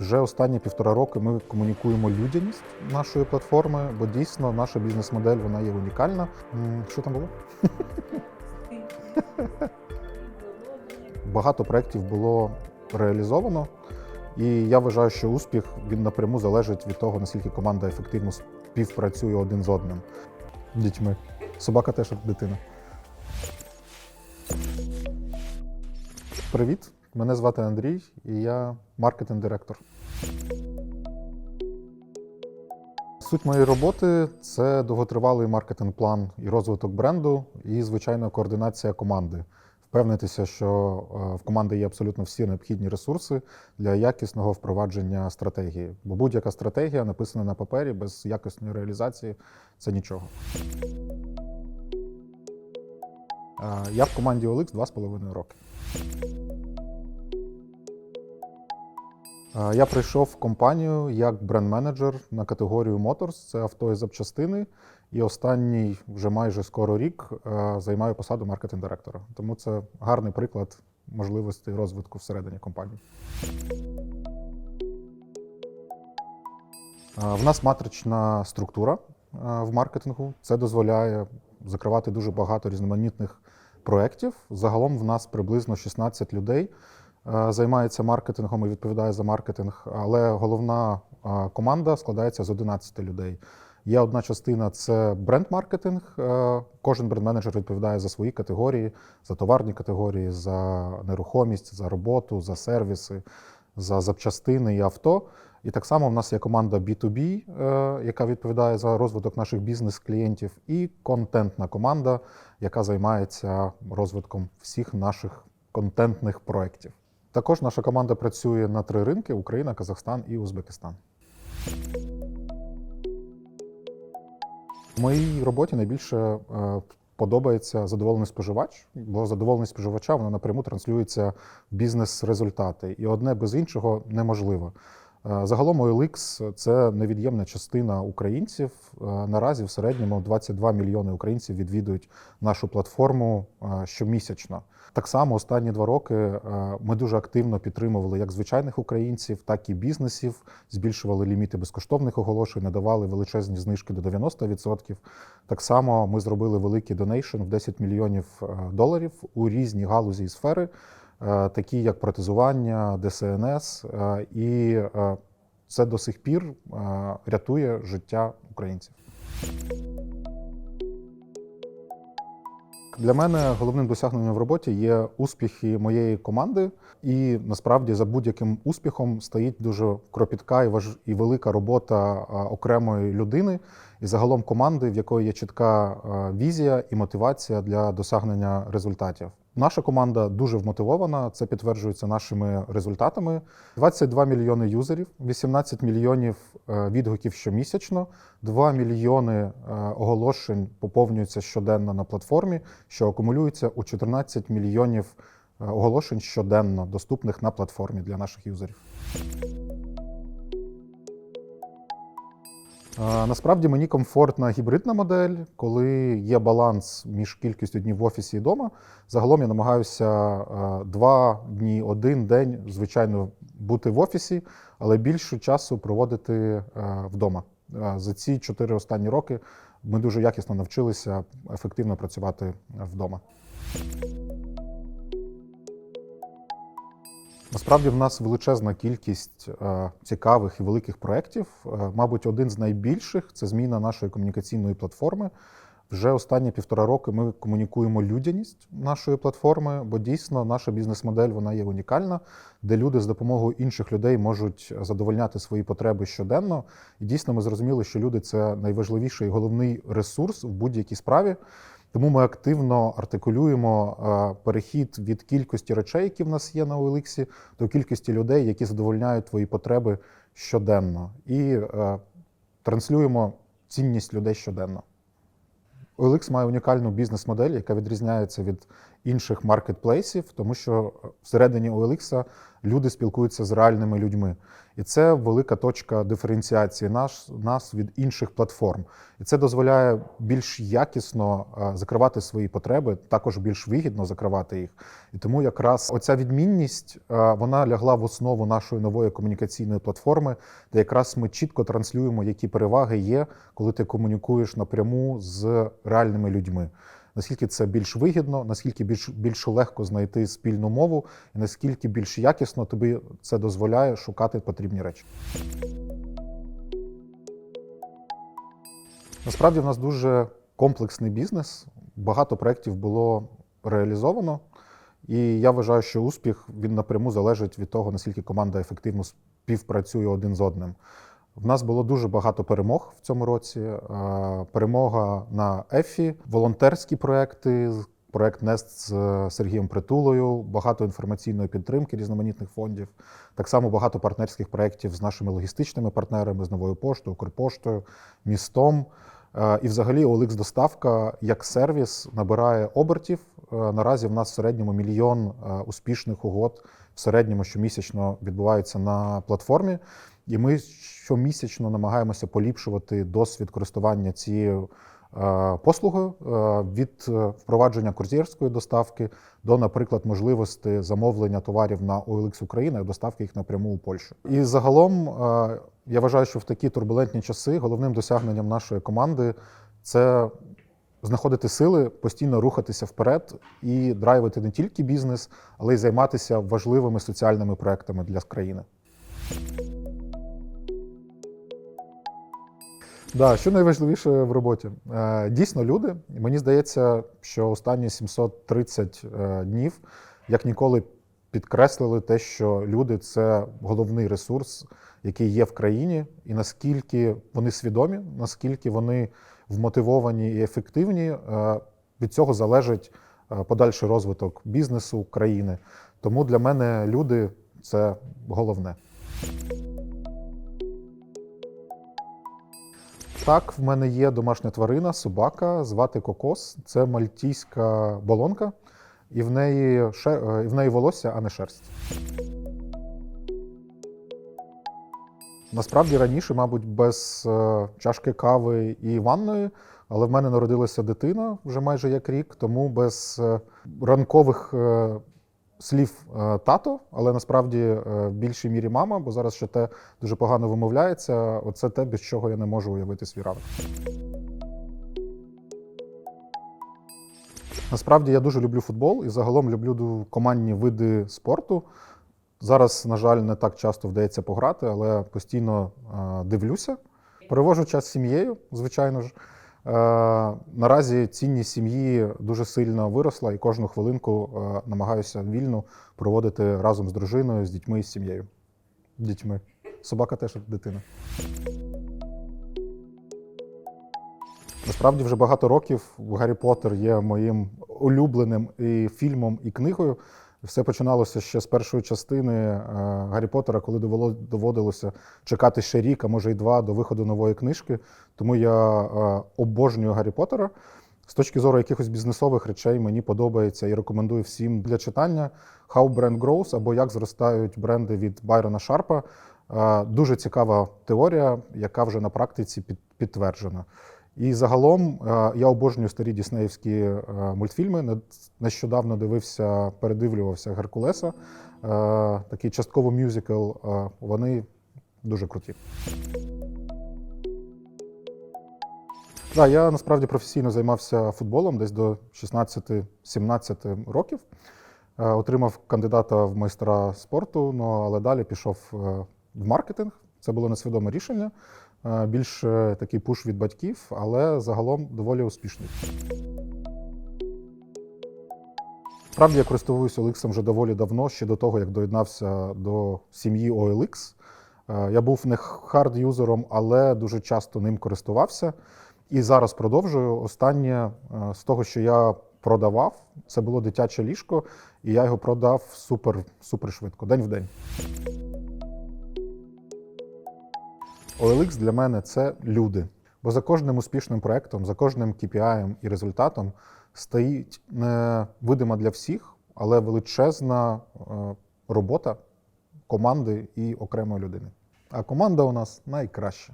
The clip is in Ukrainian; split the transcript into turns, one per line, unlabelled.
Вже останні півтора роки ми комунікуємо людяність нашої платформи, бо дійсно наша бізнес-модель вона є унікальна. Що там було? Багато проєктів було реалізовано, і я вважаю, що успіх він напряму залежить від того, наскільки команда ефективно співпрацює один з одним. Дітьми. Собака теж дитина. Привіт, мене звати Андрій, і я маркетинг-директор. Суть моєї роботи це довготривалий маркетинг-план і розвиток бренду, і, звичайно, координація команди. Впевнитися, що е, в команди є абсолютно всі необхідні ресурси для якісного впровадження стратегії. Бо будь-яка стратегія, написана на папері, без якісної реалізації це нічого. Е, Я в команді OLX два з половиною роки. Я прийшов в компанію як бренд-менеджер на категорію Motors, це авто і запчастини. І останній вже майже скоро рік е, займаю посаду маркетинг-директора. Тому це гарний приклад можливостей розвитку всередині компанії. Е, В нас матрична структура е, в маркетингу. Це дозволяє закривати дуже багато різноманітних проєктів. Загалом в нас приблизно 16 людей е, займається маркетингом і відповідає за маркетинг, але головна е, команда складається з 11 людей. Є одна частина це бренд-маркетинг. Е, Кожен бренд-менеджер відповідає за свої категорії, за товарні категорії, за нерухомість, за роботу, за сервіси, за запчастини і авто. І так само в нас є команда B2B, е, яка відповідає за розвиток наших бізнес-клієнтів, і контентна команда, яка займається розвитком всіх наших контентних проєктів. Також наша команда працює на три ринки: Україна, Казахстан і Узбекистан. В моїй роботі найбільше е, подобається задоволений споживач, бо задоволеність споживача вона напряму транслюється в бізнес-результати, і одне без іншого неможливо. Е, Загалом OLX – це невід'ємна частина українців. Е, Наразі в середньому 22 мільйони українців відвідують нашу платформу е, щомісячно. Так само останні два роки ми дуже активно підтримували як звичайних українців, так і бізнесів, збільшували ліміти безкоштовних оголошень, надавали величезні знижки до 90%. Так само ми зробили великий донейшн в 10 мільйонів доларів у різні галузі і сфери, такі як протезування, ДСНС, е, і е, це до сих пір е, рятує життя українців. Для мене головним досягненням в роботі є успіхи моєї команди, і насправді за будь-яким успіхом стоїть дуже кропітка і важ... і велика робота окремої людини, і загалом команди, в якої є чітка візія і мотивація для досягнення результатів. Наша команда дуже вмотивована. Це підтверджується нашими результатами. 22 мільйони юзерів, 18 мільйонів е, відгуків щомісячно, 2 мільйони е, оголошень поповнюються щоденно на платформі, що акумулюється у 14 мільйонів е, оголошень щоденно, доступних на платформі для наших юзерів. Насправді мені комфортна гібридна модель, коли є баланс між кількістю днів в офісі і вдома. Загалом я намагаюся два дні, один день, звичайно, бути в офісі, але більше часу проводити вдома. За ці чотири останні роки ми дуже якісно навчилися ефективно працювати вдома. Насправді в нас величезна кількість е, цікавих і великих проєктів. Е, мабуть, один з найбільших це зміна нашої комунікаційної платформи. Вже останні півтора роки ми комунікуємо людяність нашої платформи, бо дійсно наша бізнес-модель вона є унікальна, де люди з допомогою інших людей можуть задовольняти свої потреби щоденно. І дійсно ми зрозуміли, що люди це найважливіший і головний ресурс в будь-якій справі. Тому ми активно артикулюємо е, перехід від кількості речей, які в нас є на OLX, до кількості людей, які задовольняють твої потреби щоденно, і е, транслюємо цінність людей щоденно. OLX має унікальну бізнес-модель, яка відрізняється від інших маркетплейсів, тому що всередині OLX люди спілкуються з реальними людьми. І це велика точка диференціації наш, нас від інших платформ. І це дозволяє більш якісно е, закривати свої потреби, також більш вигідно закривати їх. І тому якраз оця відмінність е, вона лягла в основу нашої нової комунікаційної платформи, де якраз ми чітко транслюємо, які переваги є, коли ти комунікуєш напряму з реальними людьми. Наскільки це більш вигідно, наскільки більш, більш легко знайти спільну мову, і наскільки більш якісно тобі це дозволяє шукати потрібні речі. Насправді в нас дуже комплексний бізнес. Багато проєктів було реалізовано, і я вважаю, що успіх він напряму залежить від того, наскільки команда ефективно співпрацює один з одним. В нас було дуже багато перемог в цьому році. Е, Перемога на ЕФІ, волонтерські проекти, проект Нест з е, Сергієм Притулою, багато інформаційної підтримки різноманітних фондів. Так само багато партнерських проєктів з нашими логістичними партнерами, з новою поштою, Укрпоштою, містом. Е, І взагалі OLX доставка як сервіс набирає обертів. Наразі в нас в середньому мільйон успішних угод в середньому щомісячно відбувається на платформі. І ми щомісячно намагаємося поліпшувати досвід користування цією е, послугою е, від е, впровадження кур'єрської доставки до, наприклад, можливості замовлення товарів на OLX Україна і доставки їх напряму у Польщу. І загалом я вважаю, що в такі турбулентні часи головним досягненням нашої команди це знаходити сили, постійно рухатися вперед і драйвити не тільки бізнес, але й займатися важливими соціальними проектами для країни. Да, що найважливіше в роботі? Е, Дійсно, люди. Мені здається, що останні 730 е, днів як ніколи підкреслили те, що люди це головний ресурс, який є в країні, і наскільки вони свідомі, наскільки вони вмотивовані і ефективні, е, від цього залежить подальший розвиток бізнесу країни. Тому для мене люди це головне. Так, в мене є домашня тварина, собака, звати Кокос. Це мальтійська болонка, і в неї, ше... е, і в неї волосся, а не шерсть. Насправді раніше, мабуть, без е, чашки кави і ванної, але в мене народилася дитина вже майже як рік, тому без е, ранкових слів е, тато, але насправді е, в більшій мірі мама, бо зараз ще те дуже погано вимовляється. Оце те, без чого я не можу уявити свій ранок. Насправді я дуже люблю футбол і загалом люблю командні види спорту. Зараз, на жаль, не так часто вдається пограти, але постійно е, дивлюся. Перевожу час з сім'єю, звичайно ж. Е, наразі цінність сім'ї дуже сильно виросла, і кожну хвилинку е, намагаюся вільно проводити разом з дружиною, з дітьми і з сім'єю. Дітьми. Собака теж дитина. Насправді вже багато років Гаррі Поттер є моїм улюбленим і фільмом, і книгою. Все починалося ще з першої частини е, Гаррі Поттера, коли доводилося чекати ще рік, а може й два до виходу нової книжки. Тому я е, обожнюю Гаррі Поттера. З точки зору якихось бізнесових речей мені подобається і рекомендую всім для читання How Brand Grows або як зростають бренди від Байрона Шарпа. Е, Дуже цікава теорія, яка вже на практиці під- підтверджена. І загалом е, я обожнюю старі діснеївські е, мультфільми. Нещодавно дивився, передивлювався Геркулеса. Е, Такий частково мюзикл. Вони дуже круті. Да, я насправді професійно займався футболом десь до 16-17 років. Отримав кандидата в майстра спорту, ну, але далі пішов в маркетинг. Це було несвідоме рішення. Е, Більше такий пуш від батьків, але загалом доволі успішний. Справді я користуюся OLX вже доволі давно, ще до того, як доєднався до сім'ї OLX. Е, Я був не хард-юзером, але дуже часто ним користувався. І зараз продовжую. Останнє е, з того, що я продавав, це було дитяче ліжко, і я його продав супер, супер швидко, день в день. OLX для мене це люди. Бо за кожним успішним проектом, за кожним KPI і результатом стоїть не видима для всіх, але величезна е, робота команди і окремої людини. А команда у нас найкраща.